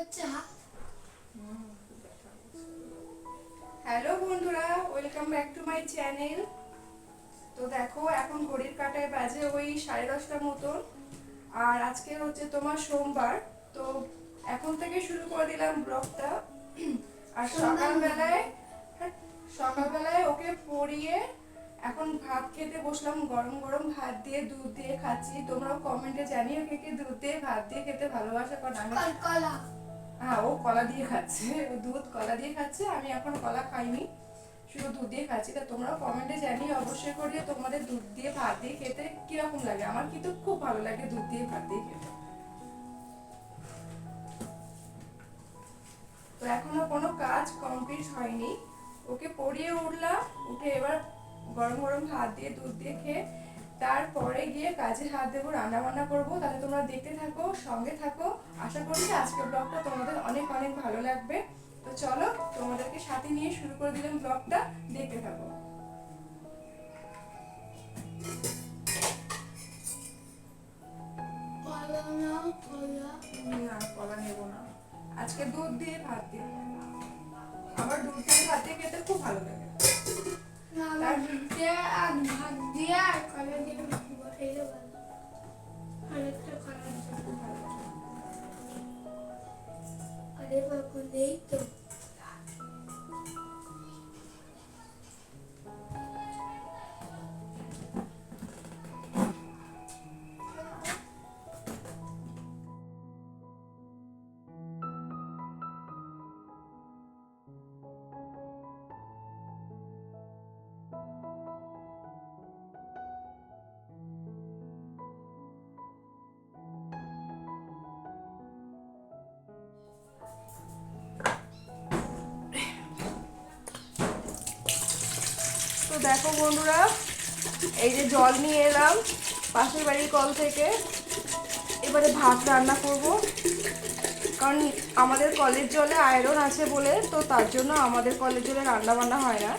হাত। হ্যালো বন্ধুরা welcome back to my channel তো দেখো এখন ঘড়ির কাটায় বাজে ওই সাড়ে দশটার মতন। আর আজকে হচ্ছে তোমার সোমবার। তো এখন থেকে শুরু করে দিলাম ব্লগটা। আর সকালবেলায় হ্যাঁ, সকালবেলায় ওকে পড়িয়ে এখন ভাত খেতে বসলাম গরম গরম ভাত দিয়ে দুধ দিয়ে খাচ্ছি। তোমরাও কমেন্টে জানিও কে কে দুধ দিয়ে ভাত দিয়ে খেতে ভালোবাসা কলকলা। হ্যাঁ ও কলা দিয়ে খাচ্ছে দুধ কলা দিয়ে খাচ্ছে, আমি এখন কলা খাইনি, শুধু দুধ দিয়ে খাচ্ছি। তা তোমরাও কমেন্টে জানিয়ে অবশ্যই করিয়ে তোমাদের দুধ দিয়ে, ভাত দিয়ে খেতে কীরকম লাগে। আমার কিন্তু খুব ভালো লাগে দুধ দিয়ে, ভাত দিয়ে খেতে। তো এখনও কোনো কাজ কমপ্লিট হয়নি। ওকে পড়িয়ে উঠলাম, উঠে এবার গরম গরম ভাত দিয়ে, দুধ দিয়ে খেয়ে তারপরে গিয়ে কাজে হাত দেবো রান্না বান্না করব, তাহলে তোমরা দেখতে থাকো, সঙ্গে থাকো। আশা করি আজকের ব্লগটা তোমাদের অনেক অনেক ভালো লাগবে। তো চলো, তোমাদেরকে সাথে নিয়ে শুরু করে দিলাম ব্লগটা। দেখতে থাকো। আজকে দুধ দিয়ে ভাত দিয়ে। আমার দুধ দিয়ে ভাত দিয়ে খেতে খুব ভালো লাগে। ভাত দিয়ে দেখো বন্ধুরা, এই যে জল নিয়ে এলাম পাশের বাড়ির কল থেকে। এবারে ভাত রান্না করব। কারণ আমাদের কলের জলে আয়রন আছে বলে, তো তার জন্য আমাদের কলের জলে রান্না বান্না হয় না।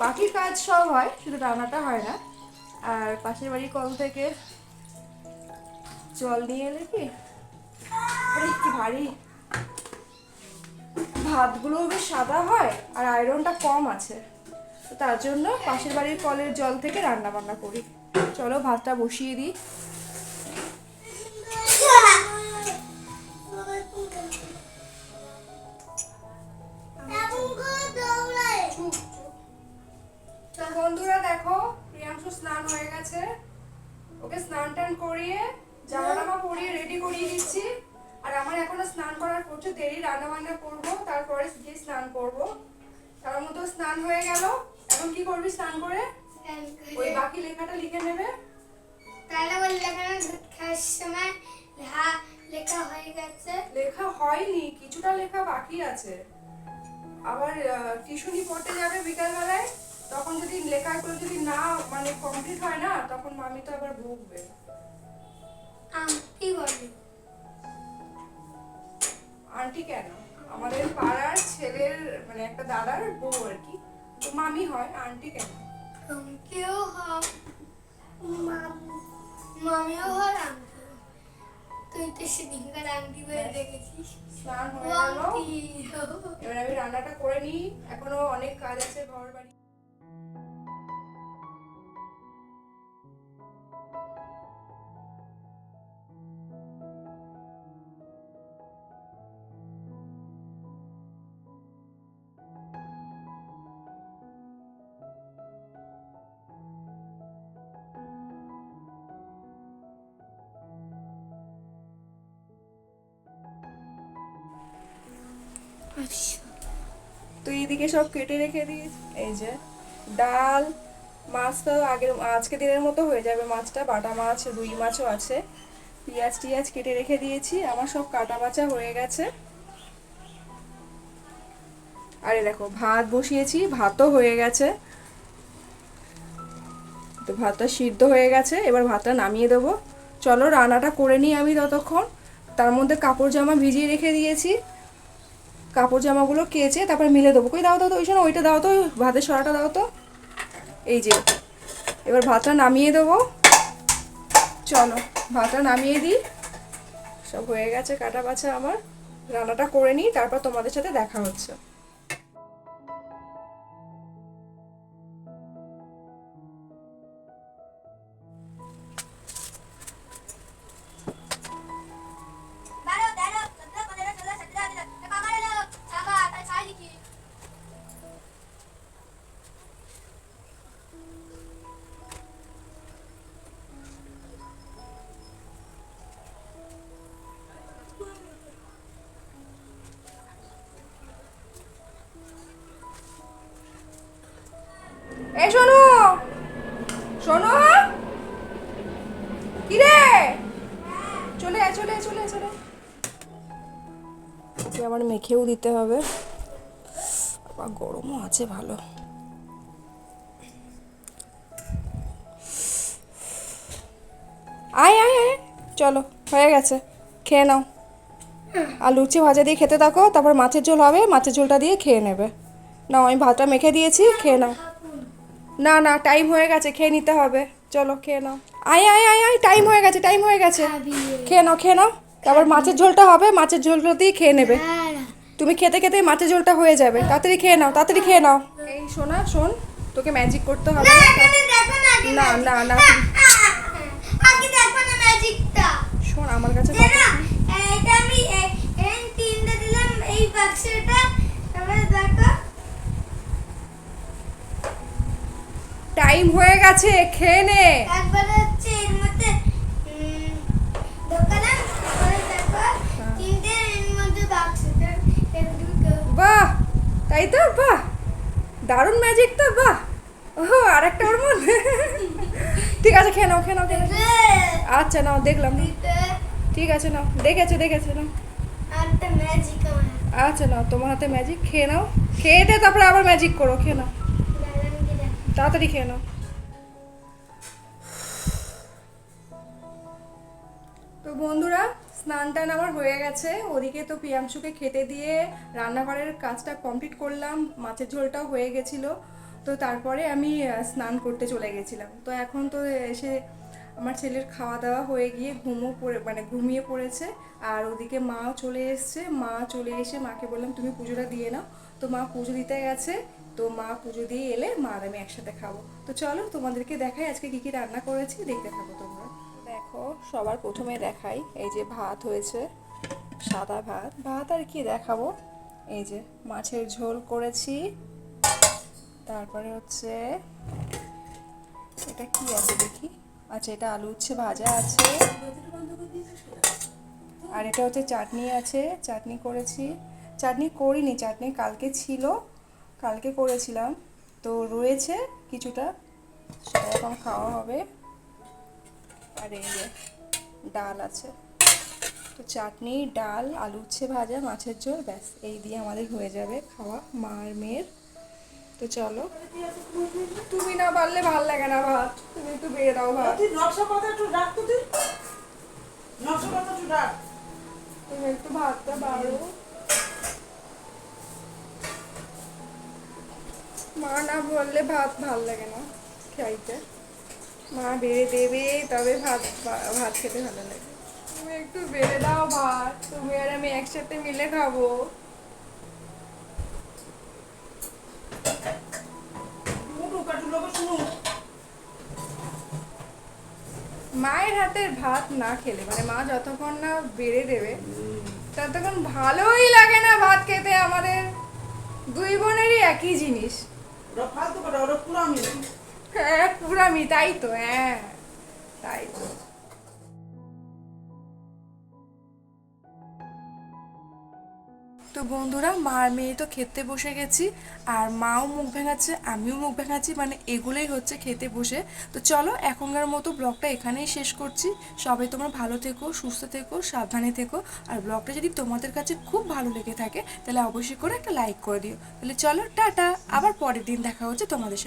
বাকি কাজ সব হয়, শুধু রান্নাটা হয় না। আর পাশের বাড়ির কল থেকে জল নিয়ে এলে কি? কি ভারী। ভাতগুলো বেশ সাদা হয়, আর আয়রনটা কম আছে। তার জন্য পাশের বাড়ির কলের জল থেকে রান্না বান্না করি। চলো, ভাতটা বসিয়ে দিই। বন্ধুরা দেখো, প্রিয়াংশু স্নান হয়ে গেছে। ওকে স্নান টান করিয়ে জামা টামা পরিয়ে রেডি করিয়ে দিচ্ছি। আর আমার এখনও স্নান করার প্রচুর দেরি রান্না বান্না করব, তারপরে গিয়ে স্নান করব। তার মতো স্নান হয়ে গেল। এখন কি করবি স্নান করে? ওই বাকি লেখাটা লিখে নেবে। তাহলে বল লেখানো খাওয়ার সময় লেখা লেখা হয়ে গেছে। লেখা হয়নি কিছুটা লেখা বাকি আছে। আবার টিউশনি পড়তে যাবে বিকালবেলায়? তখন যদি লেখাগুলো যদি না মানে কমপ্লিট হয় না তখন মামি তো আবার ভুগবে। আন্টি বলে আন্টি কেন? আমাদের পাড়ার ছেলের মানে একটা দাদার বউ আর কি। মামি হয় আন্টি কেন? আন্টিও হয় মামিও হয় আন্টি তুই তো সেদিনকার আন্টি হয়ে দেখেছিস। স্নান হয়ে গেল। এবার আমি রান্নাটা করে নিই। এখনও অনেক কাজ আছে ঘর বাড়ি তো এইদিকে সব কেটে রেখে দিই এই যে, ডাল, মাছ তো আগের, আজকে দিনের মতো হয়ে যাবে মাছটা, বাটা মাছ, রুই মাছও আছে। পেঁয়াজ টিয়াজ কেটে রেখে দিয়েছি, আমার সব কাটা বাচা হয়ে গেছে। আরে দেখো, ভাত বসিয়েছি, ভাতও হয়ে গেছে। তো ভাতটা সিদ্ধ হয়ে গেছে, এবার ভাতটা নামিয়ে দেবো। চলো রান্নাটা করে নিই আমি ততক্ষণ। তার মধ্যে কাপড় জামা ভিজিয়ে রেখে দিয়েছি। কাপড় জামাগুলো কেচে তারপরে মিলে দেবো। কই দাও দাও তো ওই সময় ওইটা দাও তো ভাতের সরাটা দাও তো। এই যে, এবার ভাতটা নামিয়ে দেবো। চলো, ভাতটা নামিয়ে দিই। সব হয়ে গেছে, কাটা বাছা আমার। রান্নাটা করে নিই, তারপর তোমাদের সাথে দেখা হচ্ছে। এই শোনো শোনো কি রে চলে চলে চলে চলে। আবার মেখেও দিতে হবে। আবার গরমও আছে ভালো। আয় আয় আয়। চলো, হয়ে গেছে। খেয়ে নাও। আর লুচি ভাজা দিয়ে খেতে থাকো, তারপর মাছের ঝোল হবে, মাছের ঝোলটা দিয়ে খেয়ে নেবে। না আমি ভাতটা মেখে দিয়েছি, খেয়ে নাও। না না টাইম হয়ে গেছে খেয়ে নিতে হবে। চলো খেয়ে নাও। আয় আয় আয় আয় টাইম হয়ে গেছে টাইম হয়ে গেছে। খেয়ে নাও খেয়ে নাও। তারপর মাছের ঝোলটা হবে মাছের ঝোলটা দিয়ে খেয়ে নেবে। তুমি খেতে খেতে মাছের ঝোলটা হয়ে যাবে। তাড়াতাড়ি খেয়ে নাও তাড়াতাড়ি খেয়ে নাও। এই শোনা শোন তোকে ম্যাজিক করতে হবে। না না না না ম্যাজিকটা শোন আমার কাছে না কথা এটা আমি এ- এই তিনটে দিলাম এই বাক্সটা এবার দেখো টাইম হয়ে গেছে খেয়ে নে। একবার হচ্ছে এর মধ্যে উম, ঢোকালাম তিনটে এর মধ্যে বাক্স বাহ! তাই তো? বাহ! দারুণ ম্যাজিক তো বাহ! ও আরেকটা ওর মধ্যে। ঠিক আছে খেয়ে নাও খেয়ে নাও আচ্ছা নাও দেখলাম। ঠিক আছে নাও দেখেছে দেখেছে নাও। আচ্ছা নাও তোমার হাতে ম্যাজিক খেয়ে নাও। খেয়ে দে তারপরে আবার ম্যাজিক করো খেয়ে নাও। তাড়াতাড়ি খেয়ে নাও। তো বন্ধুরা স্নান টান আমার হয়ে গেছে। ওদিকে তো প্রিয়াংশুকে খেতে দিয়ে রান্নাঘরের কাজটা কমপ্লিট করলাম, মাছের ঝোলটাও হয়ে গেছিল। তো তারপরে আমি স্নান করতে চলে গেছিলাম। তো এখন তো এসে আমার ছেলের খাওয়া দাওয়া হয়ে গিয়ে ঘুমও পড়ে মানে ঘুমিয়ে পড়েছে। আর ওদিকে মাও চলে এসছে। মা চলে এসে মাকে বললাম, তুমি পুজোটা দিয়ে নাও। তো মা পুজো দিতে গেছে। তো মা পুজো দিয়ে এলে মা আর আমি একসাথে খাব। তো চলো তোমাদেরকে দেখাই আজকে কী কী রান্না করেছি, দেখতে থাকো তোমরা। দেখো, সবার প্রথমে দেখাই এই যে ভাত হয়েছে, সাদা ভাত। ভাত আর কি দেখাবো? এই যে মাছের ঝোল করেছি। তারপরে হচ্ছে, এটা কি আছে দেখি? আচ্ছা এটা আলু উচ্ছে ভাজা আছে। আর এটা হচ্ছে চাটনি আছে, চাটনি করেছি। চাটনি করিনি, চাটনি কালকে ছিল, কালকে করেছিলাম। তো রয়েছে কিছুটা, সেটা এখন খাওয়া হবে। আর এই যে ডাল আছে। তো চাটনি ডাল আলু উচ্ছে ভাজা মাছের ঝোল ব্যাস এই দিয়ে আমাদের হয়ে যাবে খাওয়া মার মেয়ের। তো চলো তুমি না পারলে ভালো লাগে না ভাত তুমি একটু বেড়ে দাও ভাত। নকশা কথা একটু ডাক তো তুই। নকশা কথা একটু ডাক তুমি একটু ভাতটা বাড়ো। মা না বললে ভাত ভালো লাগে না খাইতে মা বেড়ে দেবে তবে ভাত ভাত খেতে ভালো লাগে। তুমি একটু বেড়ে দাও ভাত তুমি আর আমি একসাথে মিলে খাব। মায়ের হাতের ভাত না খেলে মানে মা যতক্ষণ না বেড়ে দেবে ততক্ষণ ভালোই লাগে না ভাত খেতে। আমাদের দুই বোনেরই একই জিনিস। হ্যাঁ পুরামি, তাই তো হ্যাঁ তাই তো। তো বন্ধুরা মা আর মেয়ে তো খেতে বসে গেছি, আর মাও মুখ ভেঙাচ্ছে, আমিও মুখ ভেঙাচ্ছি মানে এগুলোই হচ্ছে খেতে বসে। তো চলো, এখনকার মতো ব্লগটা এখানেই শেষ করছি। সবাই তোমরা ভালো থেকো, সুস্থ থেকো, সাবধানে থেকো, আর ব্লগটা যদি তোমাদের কাছে খুব ভালো লেগে থাকে, তাহলে অবশ্যই করে একটা লাইক করে দিও। তাহলে চলো, টাটা, আবার পরের দিন দেখা হচ্ছে তোমাদের সাথে।